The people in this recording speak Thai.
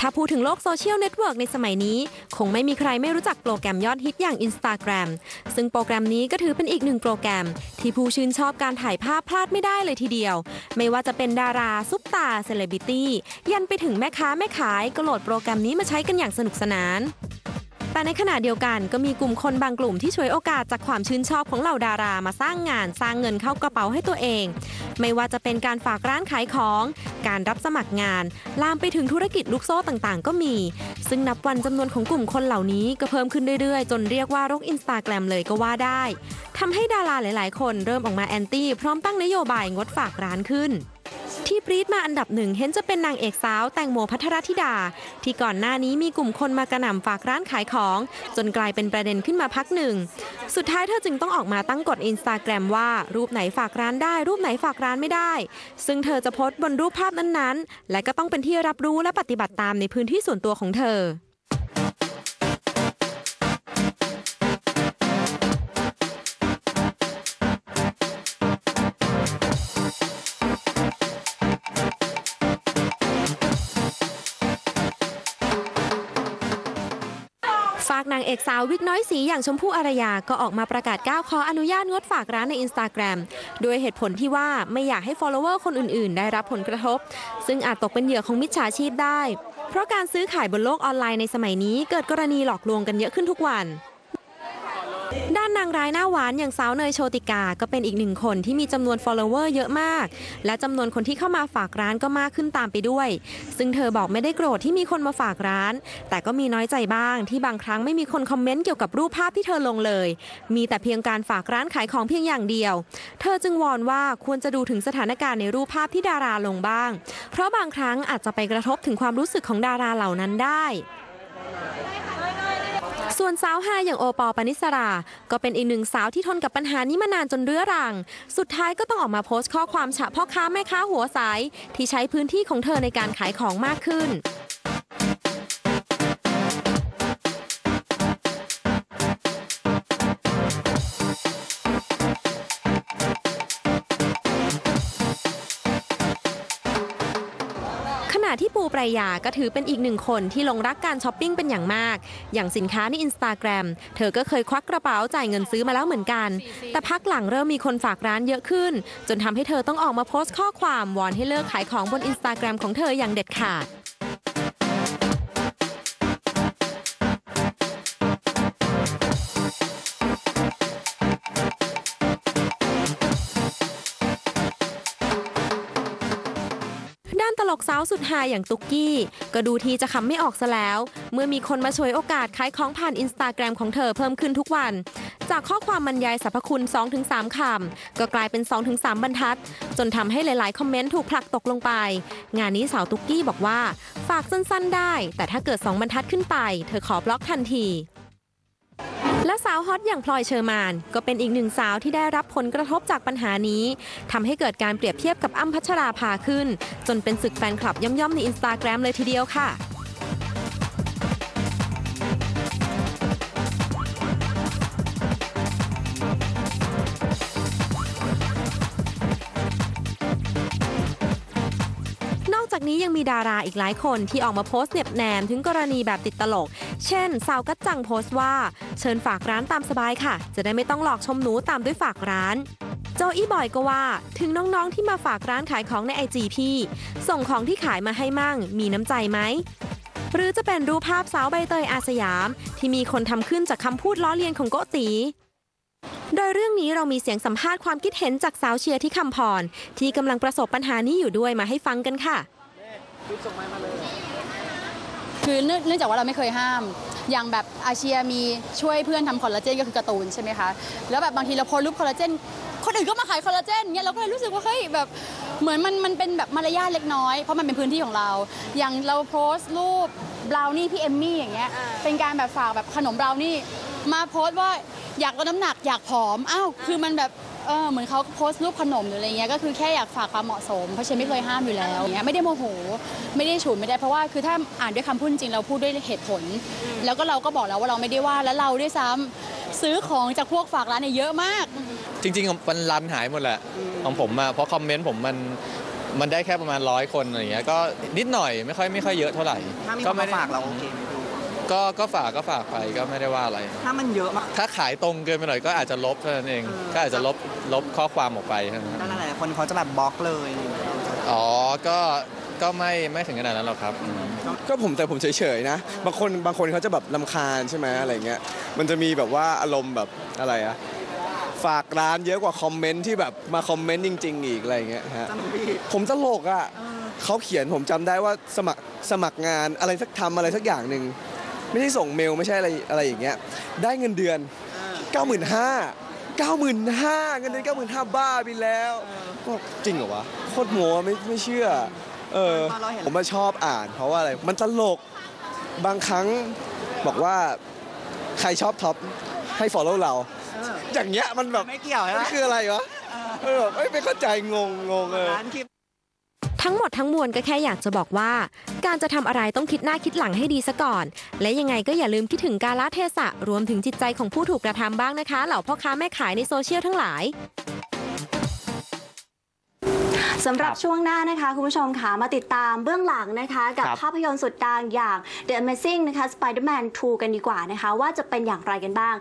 ถ้าพูดถึงโลกโซเชียลเน็ตเวิร์กในสมัยนี้ คงไม่มีใครไม่รู้จักโปรแกรมยอดฮิตอย่าง Instagram ซึ่งโปรแกรมนี้ก็ถือเป็นอีกหนึ่งโปรแกรม ที่ผู้ชื่นชอบการถ่ายภาพพลาดไม่ได้เลยทีเดียว ไม่ว่าจะเป็นดารา ซุปตา เซเลบริตี้ ยันไปถึงแม่ค้าแม่ขายก็โหลดโปรแกรมนี้มาใช้กันอย่างสนุกสนาน แต่ในขณะเดียวกันก็มีกลุ่มคนบางกลุ่มที่ช่วยโอกาสจากความชื่นชอบของเหล่าดารามาสร้างงานสร้างเงินเข้ากระเป๋าให้ตัวเอง ไม่ว่าจะเป็นการฝากร้านขายของ การรับสมัครงาน ลามไปถึงธุรกิจลูกโซ่ต่างๆ ก็มี ซึ่งนับวันจำนวนของกลุ่มคนเหล่านี้ก็เพิ่มขึ้นเรื่อยๆ จนเรียกว่าโรกอินสตาแกรมเลยก็ว่าได้ทำให้ดาราหลาย ๆ คนเริ่มออกมาแอนตี้พร้อมตั้งนโยบายงดฝากร้านขึ้น ที่ปรี๊ดมาอันดับหนึ่งเห็นจะเป็นนางเอกสาวแตงโมพัทรธิดา ที่ก่อนหน้านี้มีกลุ่มคนมากระหน่ำฝากร้านขายของ จนกลายเป็นประเด็นขึ้นมาพักหนึ่ง สุดท้ายเธอจึงต้องออกมาตั้งกฎอินสตาแกรมว่ารูปไหนฝากร้านได้ รูปไหนฝากร้านไม่ได้ ซึ่งเธอจะโพสต์บนรูปภาพนั้นๆ และก็ต้องเป็นที่รับรู้และปฏิบัติตามในพื้นที่ส่วนตัวของเธอากนางเอกสาววิกน้อยสีอย่างชมพู่อารยา ก็ออกมาประกาศก้าวขออนุญาตงดฝากร้านในอินสตาแกรมโดยเหตุผลที่ว่าไม่อยากให้ follower คนอื่น ๆ ได้รับผลกระทบ ซึ่งอาจตกเป็นเหยื่อของมิจฉาชีพได้ เพราะการซื้อขายบนโลกออนไลน์ในสมัยนี้เกิดกรณีหลอกลวงกันเยอะขึ้นทุกวัน ด้านนางร้ายหน้าหวานอย่างสาวเนยโชติกา ก็เป็นอีกหนึ่งคนที่มีจำนวน follower เยอะมาก และจำนวนคนที่เข้ามาฝากร้านก็มากขึ้นตามไปด้วย ซึ่งเธอบอกไม่ได้โกรธที่มีคนมาฝากร้าน แต่ก็มีน้อยใจบ้าง ที่บางครั้งไม่มีคนคอมเมนต์เกี่ยวกับรูปภาพที่เธอลงเลย มีแต่เพียงการฝากร้านขายของเพียงอย่างเดียว เธอจึงวอนว่าควรจะดูถึงสถานการณ์ในรูปภาพที่ดาราลงบ้าง เพราะบางครั้งอาจจะไปกระทบถึงความรู้สึกของดาราเหล่านั้นได้ ส่วนสาวฮาอย่างโอปอล์ปนิสรา ก็เป็นอีกหนึ่งสาวที่ทนกับปัญหานี้มานานจนเรื้อรัง สุดท้ายก็ต้องออกมาโพสต์ข้อความฉะพ่อค้าแม่ค้าหัวสายที่ใช้พื้นที่ของเธอในการขายของมากขึ้น ณะที่ปูปรายาก็ถือเป็นอีกหนึ่งคนที่ลงรักการช้อปปิ้งเป็นอย่างมาก อย่างสินค้าในอินสตาแกรมเธอก็เคยควักกระเป๋าจ่ายเงินซื้อมาแล้วเหมือนกัน แต่พักหลังเริ่มมีคนฝากร้านเยอะขึ้น จนทำให้เธอต้องออกมาโพสต์ข้อความวอนให้เลิกขายของบนอินสตาแกรมของเธออย่างเด็ดขาด ลกสาวสุดฮาอย่างตุกกี้ ก็ดูทีจะคำไม่ออกซะแล้ว เมื่อมีคนมาช่วยโอกาสขายของผ่านอินสตาแกรมของเธอเพิ่มขึ้นทุกวัน จากข้อความบรรยายสรรพคุณ 2-3 คำ ก็กลายเป็น 2-3 บรรทัด จนทำให้หลาย ๆ คอมเมนต์ถูกผลักตกลงไป งานนี้สาวตุกกี้บอกว่า ฝากสั้น ๆ ได้ แต่ถ้าเกิด 2 บรรทัดขึ้นไป เธอขอบล็อกทันที และสาวฮอตอย่างพลอยเชอร์มาน ก็เป็นอีกหนึ่งสาวที่ได้รับผลกระทบจากปัญหานี้ทำให้เกิดการเปรียบเทียบกับอ้ำพัชราภาขึ้น จนเป็นศึกแฟนคลับย่อมๆในอินสตาแกรมเลยทีเดียวค่ะ ยังมีดาราอีกหลายคนที่ออกมาโพสต์เหน็บแนมถึงกรณีแบบติดตลก เช่นสาวกัจจังโพสต์ว่า เชิญฝากร้านตามสบายค่ะ จะได้ไม่ต้องหลอกชมหนูตามด้วยฝากร้านโจอี้บอยก็ว่า ถึงน้องๆที่มาฝากร้านขายของในไอจีพี่ ส่งของที่ขายมาให้มั่ง มีน้ำใจไหมหรือจะเป็นรูปภาพสาวใบเตยอาสยาม ที่มีคนทำขึ้นจากคำพูดล้อเลียนของโกตีโดยเรื่องนี้เรามีเสียงสัมภาษณ์ความคิดเห็นจากสาวเชียร์ที่คำพร ที่กำลังประสบปัญหานี้อยู่ด้วยมาให้ฟังกันค่ะ คือเนื่องเนื่องจากว่าเราไม่เคยห้าม อย่างแบบอาเชียมีช่วยเพื่อนทำคอลลาเจนก็คือการ์ตูนใช่ไหมคะ แล้วแบบบางทีเราโพสต์รูปคอลลาเจน คนอื่นก็มาขายคอลลาเจนเนี่ยเราก็เลยรู้สึกว่าเฮ้ยแบบเหมือนมันมันเป็นแบบมารยาทเล็กน้อย เพราะมันเป็นพื้นที่ของเรา อย่างเราโพสต์รูปบราวนี่พี่เอมมี่อย่างเงี้ย เป็นการแบบฝากแบบขนมบราวนี่มาโพสต์ว่าอยากลดน้ำหนักอยากผอม อ้าว คือมันแบบ เออเหมือนเขาโพสต์รูปขนมหรืออะไรเงี้ยก็คือแค่อยากฝากความเหมาะสม เพราะฉันไม่เคยห้ามอยู่แล้วอย่างเงี้ยไม่ได้โมโห ไม่ได้ฉุนไม่ได้เพราะว่าคือถ้าอ่านด้วยคำพูดจริงเราพูดด้วยเหตุผล แล้วก็เราก็บอกแล้วว่าเราไม่ได้ว่าแล้วเราด้วยซ้ำซื้อของจากพวกฝากร้านเนี่ยเยอะมาก จริงๆมันรันหายหมดแหละของผมอะเพราะคอมเมนต์ผมมันมันได้แค่ประมาณร้อยคนอะไรอย่างเงี้ยก็นิดหน่อยไม่ค่อยไม่ค่อยเยอะเท่าไหร่ถ้ามีคก็นไม่มาได้ฝากเราโอเคไหมพี่ ก็ก็ฝากก็ฝากไปก็ไม่ได้ว่าอะไร ถ้ามันเยอะมาก ถ้าขายตรงเกินไปหน่อยก็อาจจะลบเท่านั้นเองเออก็อาจจะลบลบข้อความออกไปเท่านั้นก็หลายๆคนเขาจะแบบบล็อกเลยอะไรอย่างเงี้ยอ๋อ ก็ก็ไม่ไม่ถึงขนาดนั้นหรอกครับอืมก็ผมแต่ผมเฉยๆนะ บางคนบางคนเขาจะแบบลำคาญใช่ไหมอะไรเงี้ย มันจะมีแบบว่าอารมณ์แบบอะไรอะฝากร้านเยอะกว่าคอมเมนต์ที่แบบมาคอมเมนต์จริง ๆ อีกอะไรเงี้ยฮะจำพี่ผมตลกอะเขาเขียนผมจำได้ว่าสมัครสมัครงานอะไรสักทำอะไรสักอย่างหนึ่ง ไม่ได้ส่งเมลไม่ใช่อะไรอะไรอย่างเงี้ยได้เงินเดือน 9 5 0 0 0 9 5 0 0 0เงินเดือน95,000บ้าไปแล้วก็จริงเหรอวะโคตรโม้ไม่ไม่เชื่อเออตอนเราเห็นผมมาชอบอ่าน เพราะว่าอะไรมันตลกบางครั้งบอกว่าใครชอบท็อปให้ follow เรา อย่างเงี้ยมันแบบไม่เกี่ยวใช่ไหมมันคืออะไรวะเออแบบเอ้ยไม่เข้าใจงงงงเออร้านคลิป ทั้งหมดทั้งมวลก็แค่อยากจะบอกว่า การจะทำอะไรต้องคิดหน้าคิดหลังให้ดีซะก่อน และยังไงก็อย่าลืมคิดถึงกาลเทศะรวมถึงจิตใจของผู้ถูกกระทำบ้างนะคะ เหล่าพ่อค้าแม่ขายในโซเชียลทั้งหลายสำหรับช่วงหน้านะคะ คุณผู้ชมค่ะมาติดตามเบื้องหลังนะคะ กับครับภาพยนตร์สุดดังอย่าง The Amazing นะคะ Spider-Man 2 กันดีกว่านะคะ ว่าจะเป็นอย่างไรกันบ้าง